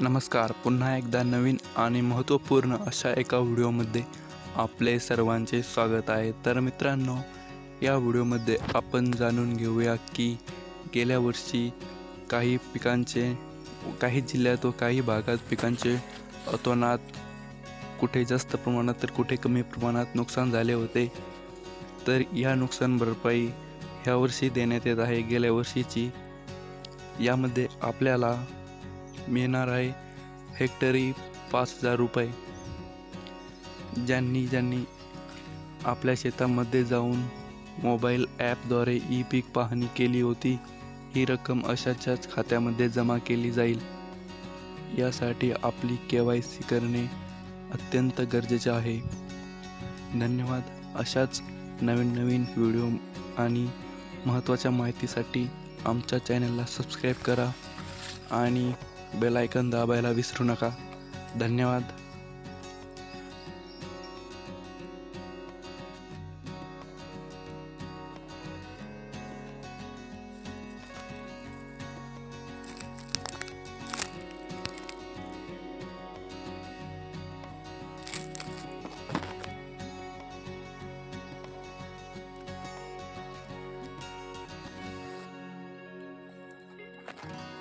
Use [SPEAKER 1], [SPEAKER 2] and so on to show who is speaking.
[SPEAKER 1] नमस्कार. पुन्हा एकदा नवीन आणि महत्त्वपूर्ण अशा एका व्हिडिओमध्ये आपले सर्वांचे स्वागत आहे. तर मित्रांनो या व्हिडिओमध्ये आपण जाणून घेऊया की गेल्या वर्षी काही पिकांचे काही जिल्ह्यात व काही भागात पिकांचे अतोनात कुठे जास्त प्रमाणात तर कुठे कमी प्रमाणात नुकसान झाले होते. तर या नुकसान भरपाई ह्या वर्षी देण्यात येत आहे. गेल्या वर्षीची. यामध्ये आपल्याला मिळणार आहे. हेक्टरी पाच हजार रुपये. ज्यांनी ज्यांनी आपल्या शेतामध्ये जाऊन मोबाईल ॲपद्वारे ई पीक पाहणी केली होती ही रक्कम अशाच्याच खात्यामध्ये जमा केली जाईल. यासाठी आपली के वाय सी करणे अत्यंत गरजेचे आहे. धन्यवाद. अशाच नवीन नवीन व्हिडिओ आणि महत्त्वाच्या माहितीसाठी आमच्या चॅनलला सबस्क्राईब करा आणि बेलायकन दाबायला विसरू नका. धन्यवाद. you